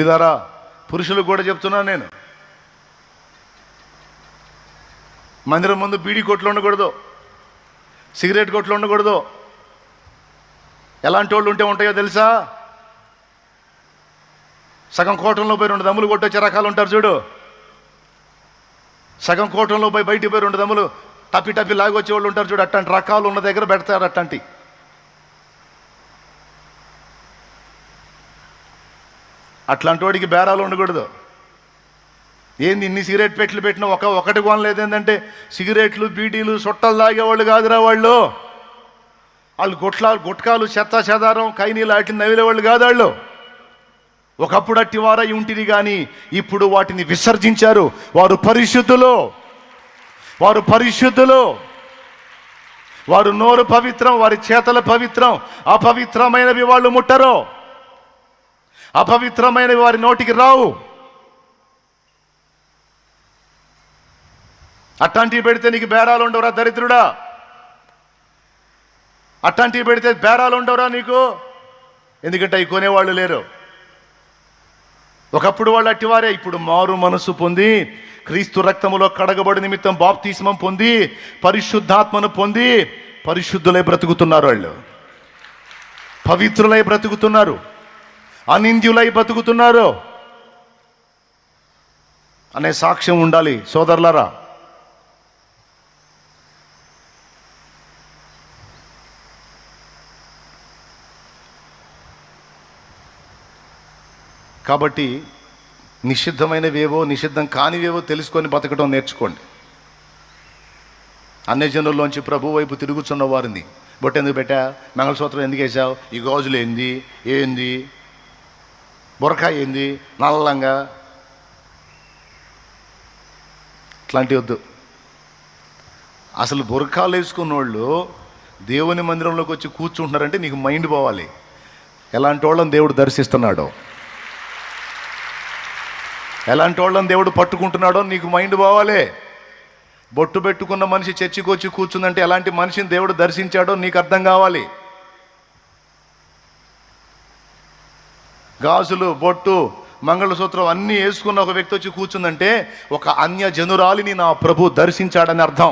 ప్రిదారా పురుషులకు కూడా చెప్తున్నాను నేను. మందిరం ముందు బీడీ కొట్లు ఉండకూడదు సిగరెట్ కొట్లు ఉండకూడదు. ఎలాంటి వాళ్ళు ఉంటే ఉంటాయో తెలుసా? సగం కోటంలో పోయి రెండు దమ్ములు కొట్టొచ్చే రకాలు ఉంటారు చూడు. సగం కోటంలో పోయి బయటికి పోయి రెండు దమ్ములు టప్పి టప్పి లాగొచ్చే వాళ్ళు ఉంటారు చూడు. అట్లాంటి రకాలు ఉన్న దగ్గర పెడతారు అట్లాంటి. అట్లాంటి వాడికి బేరాలు ఉండకూడదు. ఏంది ఇన్ని సిగరెట్ పెట్లు పెట్టిన ఒక ఒకటి కొనలేదు ఏంటంటే సిగరెట్లు బీడీలు చుట్టలు తాగేవాళ్ళు కాదురా వాళ్ళు. వాళ్ళు గుట్లా గుట్కాలు చెత్త చెదారం కైనీలు వాటిని నవిలేవాళ్ళు కాదు వాళ్ళు ఒకప్పుడు అట్టి వారై ఉంటిది కానీ ఇప్పుడు వాటిని విసర్జించారు. వారు పరిశుద్ధులు. వారు పరిశుద్ధులు. వారు నోరు పవిత్రం వారి చేతల పవిత్రం అపవిత్రమైనవి వాళ్ళు ముట్టరు. అపవిత్రమైన వారి నోటికి రావు. అట్లాంటివి పెడితే నీకు బేరాలు ఉండవురా దరిద్రుడా? అట్లాంటివి పెడితే బేరాలు ఉండవురా నీకు? ఎందుకంటే అవి కొనేవాళ్ళు లేరు. ఒకప్పుడు వాళ్ళు అట్టివారే ఇప్పుడు మారు మనసు పొంది క్రీస్తు రక్తములో కడగబడి నిమిత్తం బాప్తీస్మం పొంది పరిశుద్ధాత్మను పొంది పరిశుద్ధులై బ్రతుకుతున్నారు వాళ్ళు. పవిత్రులై బ్రతుకుతున్నారు. అనింద్యులై బతుకుతున్నారో అనే సాక్ష్యం ఉండాలి సోదరులారా. కాబట్టి నిషిద్ధమైనవేవో నిషిద్ధం కానివేవో తెలుసుకొని బతకడం నేర్చుకోండి. అన్ని జనుల్లోంచి ప్రభు వైపు తిరుగుతున్న వారిని. బొట్టెందుకు పెట్టా? మంగళసూత్రం ఎందుకు వేసావు ఈ గాజులు ఏంది? ఏంది? బురకాయ ఏంది? నల్లంగా అట్లాంటి వద్దు. అసలు బురకాలు వేసుకున్న వాళ్ళు దేవుని మందిరంలోకి వచ్చి కూర్చుంటున్నారంటే నీకు మైండ్ పోవాలి. ఎలాంటి వాళ్ళని దేవుడు దర్శిస్తున్నాడో. ఎలాంటి వాళ్ళని దేవుడు పట్టుకుంటున్నాడో నీకు మైండ్ పోవాలి. బొట్టు పెట్టుకున్న మనిషి చర్చికి వచ్చి కూర్చుందంటే ఎలాంటి మనిషిని దేవుడు దర్శించాడో నీకు అర్థం కావాలి. గాజులు బొట్టు మంగళసూత్రం అన్నీ వేసుకున్న ఒక వ్యక్తి వచ్చి కూర్చుందంటే ఒక అన్య జనురాలిని నా ప్రభు దర్శించాడని అర్థం.